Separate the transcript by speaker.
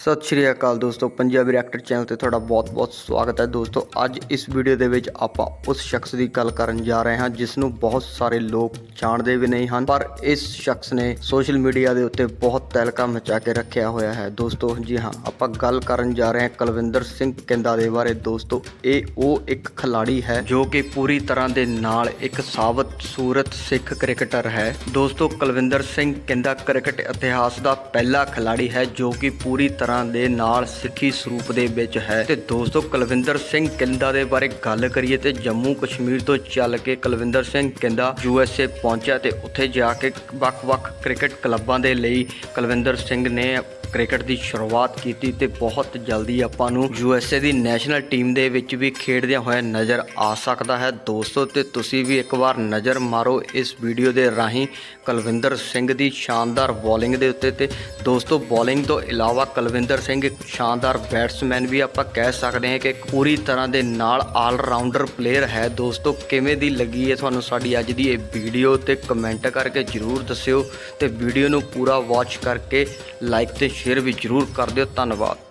Speaker 1: ਸਤਿ ਸ਼੍ਰੀ ਅਕਾਲ ਦੋਸਤੋ, Punjabi rector channel ਤੇ ਤੁਹਾਡਾ ਬਹੁਤ-ਬਹੁਤ ਸਵਾਗਤ ਹੈ। ਦੋਸਤੋ, ਅੱਜ ਇਸ ਵੀਡੀਓ ਦੇ ਵਿੱਚ ਆਪਾਂ ਉਸ ਸ਼ਖਸ ਦੀ ਗੱਲ ਕਰਨ ਜਾ ਰਹੇ ਹਾਂ, ਜਿਸ ਨੂੰ ਬਹੁਤ ਸਾਰੇ ਲੋਕ ਜਾਣਦੇ ਵੀ ਨਹੀਂ ਹਨ, ਪਰ ਇਸ ਸ਼ਖਸ ਨੇ ਸੋਸ਼ਲ ਮੀਡੀਆ ਦੇ ਉੱਤੇ ਬਹੁਤ ਤਹਿਲਕਾ ਮਚਾ ਕੇ ਰੱਖਿਆ ਹੋਇਆ ਹੈ। ਦੋਸਤੋ, ਜੀ ਹਾਂ, ਆਪਾਂ ਗੱਲ ਕਰਨ ਜਾ ਰਹੇ ਹਾਂ ਕੁਲਵਿੰਦਰ ਸਿੰਘ ਕਿੰਦਾ ਦੇ ਬਾਰੇ। ਦੋਸਤੋ, ਇਹ ਉਹ ਇੱਕ ਖਿਲਾੜੀ ਹੈ ਜੋ ਕਿ ਪੂਰੀ ਤਰ੍ਹਾਂ ਦੇ ਨਾਲ ਇੱਕ ਸਾਬਤ ਸੂਰਤ ਸਿੱਖ ਕ੍ਰਿਕਟਰ ਹੈ। ਦੋਸਤੋ, ਕੁਲਵਿੰਦਰ ਸਿੰਘ ਕਿੰਦਾ ਕ੍ਰਿਕਟ ਇਤਿਹਾਸ ਦਾ ਪਹਿਲਾ ਖਿਲਾੜੀ ਹੈ ਜੋ ਕਿ ਪੂਰੀ ਤਰ੍ਹਾਂ ਦੇ ਨਾਲ ਸਿੱਖੀ ਸਰੂਪ ਦੇ ਵਿੱਚ ਹੈ। ਤੇ ਦੋਸਤੋ, ਕੁਲਵਿੰਦਰ ਸਿੰਘ ਕਿੰਦਾ ਦੇ ਬਾਰੇ ਗੱਲ ਕਰੀਏ ਤੇ ਜੰਮੂ ਕਸ਼ਮੀਰ ਤੋਂ ਚੱਲ ਕੇ ਕੁਲਵਿੰਦਰ ਸਿੰਘ ਕਿੰਦਾ ਏ ਪਹੁੰਚਿਆ ਤੇ ਉੱਥੇ ਜਾ ਕੇ ਵੱਖ-ਵੱਖ ਕ੍ਰਿਕਟ ਕਲੱਬਾਂ ਦੇ ਲਈ ਕੁਲਵਿੰਦਰ ਸਿੰਘ ਨੇ ਕ੍ਰਿਕਟ ਦੀ ਸ਼ੁਰੂਆਤ ਕੀਤੀ ਤੇ ਬਹੁਤ ਜਲਦੀ ਆਪਾਂ ਨੂੰ ਯੂ ਐੱਸ ਏ ਦੀ ਨੈਸ਼ਨਲ ਟੀਮ ਦੇ ਵਿੱਚ ਵੀ ਖੇਡਦਿਆਂ ਹੋਇਆ ਨਜ਼ਰ ਆ ਸਕਦਾ ਹੈ। ਦੋਸਤੋ, ਤੇ ਤੁਸੀਂ ਵੀ ਇੱਕ ਵਾਰ ਨਜ਼ਰ ਮਾਰੋ ਇਸ ਵੀਡੀਓ ਦੇ ਰਾਹੀਂ ਕੁਲਵਿੰਦਰ ਸਿੰਘ ਦੀ ਸ਼ਾਨਦਾਰ ਬੋਲਿੰਗ ਦੇ ਉੱਤੇ ਤੇ ਦੋਸਤੋ, ਬੋਲਿੰਗ ਤੋਂ ਇਲਾਵਾ ਕੁਲਵਿੰਦਰ ਸਿੰਘ ਇੱਕ ਸ਼ਾਨਦਾਰ ਬੈਟਸਮੈਨ ਵੀ ਆਪਾਂ ਕਹਿ ਸਕਦੇ ਹਾਂ ਕਿ ਪੂਰੀ ਤਰ੍ਹਾਂ ਦੇ ਨਾਲ ਆਲ ਰਾਊਂਡਰ ਪਲੇਅਰ ਹੈ। ਦੋਸਤੋ, ਕਿਵੇਂ ਦੀ ਲੱਗੀ ਹੈ ਤੁਹਾਨੂੰ ਸਾਡੀ ਅੱਜ ਦੀ ਇਹ ਵੀਡੀਓ ਤੇ ਕਮੈਂਟ ਕਰਕੇ ਜਰੂਰ ਦੱਸਿਓ ਤੇ ਵੀਡੀਓ ਨੂੰ ਪੂਰਾ ਵਾਚ ਕਰਕੇ ਲਾਈਕ ਤੇ ਸ਼ੇਅਰ ਵੀ ਜਰੂਰ ਕਰ ਦਿਓ। ਧੰਨਵਾਦ।